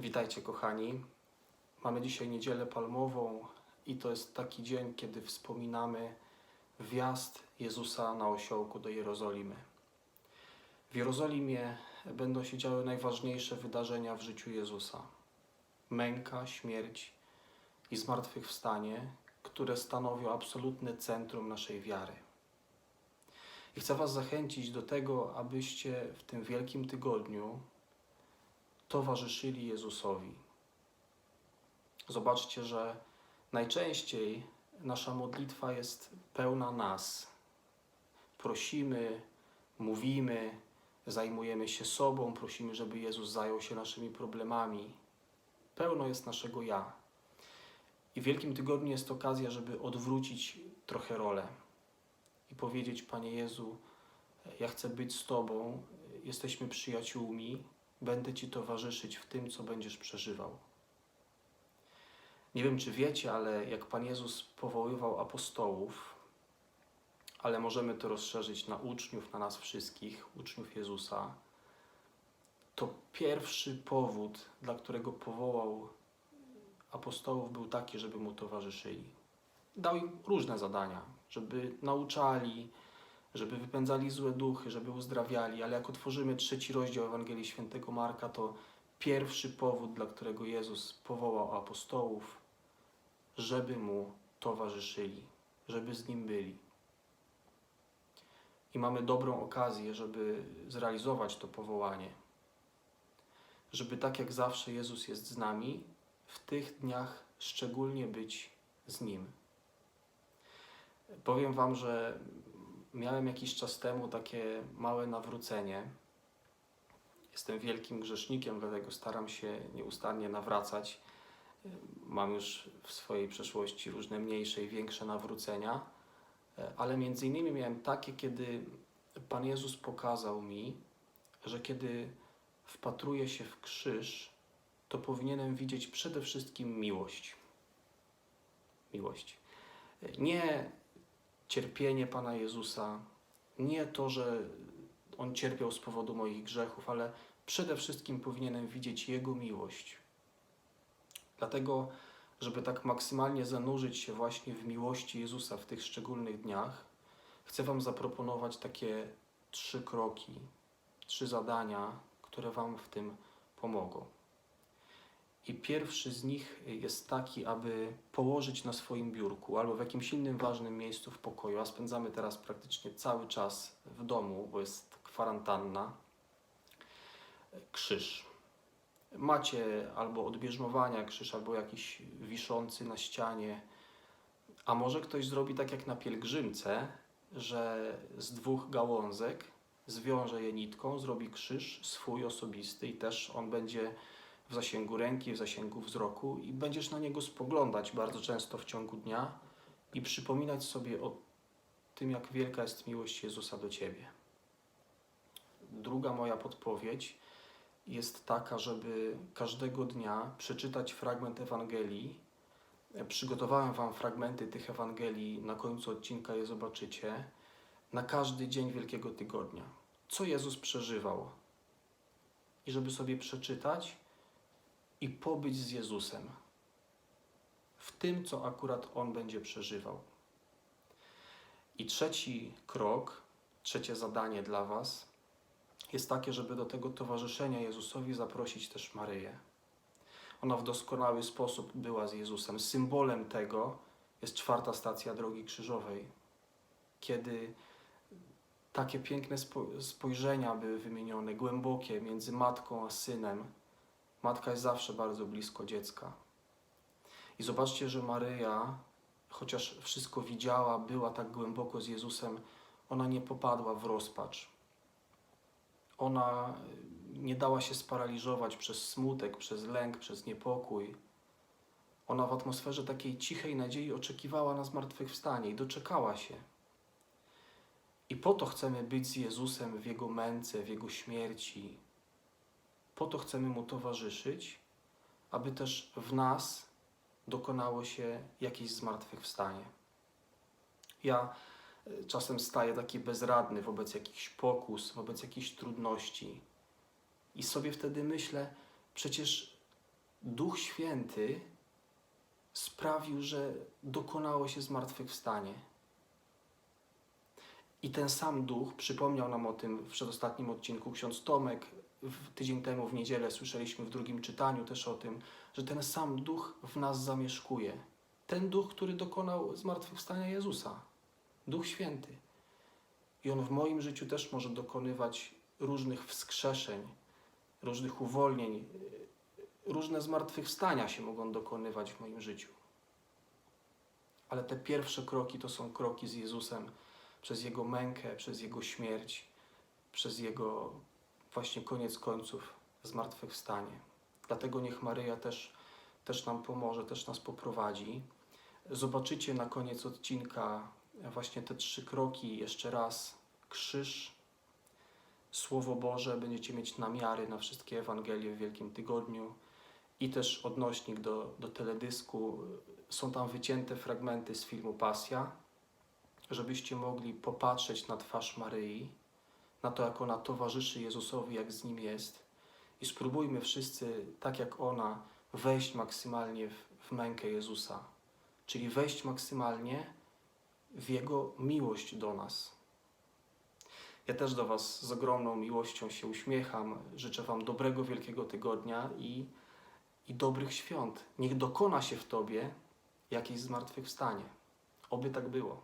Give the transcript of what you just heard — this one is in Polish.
Witajcie, kochani. Mamy dzisiaj niedzielę palmową i to jest taki dzień, kiedy wspominamy wjazd Jezusa na osiołku do Jerozolimy. W Jerozolimie będą się działy najważniejsze wydarzenia w życiu Jezusa: męka, śmierć i zmartwychwstanie, które stanowią absolutne centrum naszej wiary. I chcę Was zachęcić do tego, abyście w tym wielkim tygodniu towarzyszyli Jezusowi. Zobaczcie, że najczęściej nasza modlitwa jest pełna nas. Prosimy, mówimy, zajmujemy się sobą, prosimy, żeby Jezus zajął się naszymi problemami. Pełno jest naszego ja. I w Wielkim Tygodniu jest okazja, żeby odwrócić trochę rolę i powiedzieć: Panie Jezu, ja chcę być z Tobą, jesteśmy przyjaciółmi, będę Ci towarzyszyć w tym, co będziesz przeżywał. Nie wiem, czy wiecie, ale jak Pan Jezus powoływał apostołów, ale możemy to rozszerzyć na uczniów, na nas wszystkich, uczniów Jezusa, to pierwszy powód, dla którego powołał apostołów, był taki, żeby mu towarzyszyli. Dał im różne zadania, żeby nauczali, żeby wypędzali złe duchy, żeby uzdrawiali, ale jak otworzymy trzeci rozdział Ewangelii Świętego Marka, to pierwszy powód, dla którego Jezus powołał apostołów, żeby mu towarzyszyli, żeby z nim byli. I mamy dobrą okazję, żeby zrealizować to powołanie. Żeby tak jak zawsze Jezus jest z nami, w tych dniach szczególnie być z Nim. Powiem Wam, że miałem jakiś czas temu takie małe nawrócenie. Jestem wielkim grzesznikiem, dlatego staram się nieustannie nawracać. Mam już w swojej przeszłości różne mniejsze i większe nawrócenia, ale między innymi miałem takie, kiedy Pan Jezus pokazał mi, że kiedy wpatruję się w krzyż, to powinienem widzieć przede wszystkim miłość. Miłość. Nie cierpienie Pana Jezusa, nie to, że On cierpiał z powodu moich grzechów, ale przede wszystkim powinienem widzieć Jego miłość. Dlatego, żeby tak maksymalnie zanurzyć się właśnie w miłości Jezusa w tych szczególnych dniach, chcę Wam zaproponować takie trzy kroki, trzy zadania, które Wam w tym pomogą. I pierwszy z nich jest taki, aby położyć na swoim biurku albo w jakimś innym ważnym miejscu w pokoju, a spędzamy teraz praktycznie cały czas w domu, bo jest kwarantanna, krzyż. Macie albo od bierzmowania krzyż, albo jakiś wiszący na ścianie, a może ktoś zrobi tak jak na pielgrzymce, że z dwóch gałązek zwiąże je nitką, zrobi krzyż swój osobisty i też on będzie w zasięgu ręki, w zasięgu wzroku i będziesz na niego spoglądać bardzo często w ciągu dnia i przypominać sobie o tym, jak wielka jest miłość Jezusa do Ciebie. Druga moja podpowiedź jest taka, żeby każdego dnia przeczytać fragment Ewangelii. Przygotowałem Wam fragmenty tych Ewangelii, na końcu odcinka je zobaczycie, na każdy dzień Wielkiego Tygodnia. Co Jezus przeżywał? I żeby sobie przeczytać, i pobyć z Jezusem w tym, co akurat On będzie przeżywał. I trzeci krok, trzecie zadanie dla Was jest takie, żeby do tego towarzyszenia Jezusowi zaprosić też Maryję. Ona w doskonały sposób była z Jezusem. Symbolem tego jest czwarta stacja Drogi Krzyżowej, kiedy takie piękne spojrzenia były wymienione, głębokie między matką a synem, Matka jest zawsze bardzo blisko dziecka. I zobaczcie, że Maryja, chociaż wszystko widziała, była tak głęboko z Jezusem, ona nie popadła w rozpacz. Ona nie dała się sparaliżować przez smutek, przez lęk, przez niepokój. Ona w atmosferze takiej cichej nadziei oczekiwała na zmartwychwstanie i doczekała się. I po to chcemy być z Jezusem w Jego męce, w Jego śmierci, po to chcemy Mu towarzyszyć, aby też w nas dokonało się jakieś zmartwychwstanie. Ja e, czasem staję taki bezradny wobec jakichś pokus, wobec jakichś trudności i sobie wtedy myślę, przecież Duch Święty sprawił, że dokonało się zmartwychwstanie. I ten sam Duch, przypomniał nam o tym w przedostatnim odcinku ksiądz Tomek, tydzień temu w niedzielę słyszeliśmy w drugim czytaniu też o tym, że ten sam Duch w nas zamieszkuje. Ten Duch, który dokonał zmartwychwstania Jezusa. Duch Święty. I On w moim życiu też może dokonywać różnych wskrzeszeń, różnych uwolnień, różne zmartwychwstania się mogą dokonywać w moim życiu. Ale te pierwsze kroki to są kroki z Jezusem przez Jego mękę, przez Jego śmierć, przez Jego właśnie koniec końców zmartwychwstanie. Dlatego niech Maryja też, też nam pomoże, też nas poprowadzi. Zobaczycie na koniec odcinka właśnie te trzy kroki jeszcze raz. Krzyż, Słowo Boże, będziecie mieć namiary na wszystkie Ewangelie w Wielkim Tygodniu i też odnośnik do, do teledysku. Są tam wycięte fragmenty z filmu Pasja, żebyście mogli popatrzeć na twarz Maryi, na to, jak ona towarzyszy Jezusowi, jak z nim jest. I spróbujmy wszyscy, tak jak ona, wejść maksymalnie w, w mękę Jezusa, czyli wejść maksymalnie w Jego miłość do nas. Ja też do Was z ogromną miłością się uśmiecham. Życzę Wam dobrego Wielkiego Tygodnia i, i dobrych świąt. Niech dokona się w Tobie jakieś zmartwychwstanie. Oby tak było.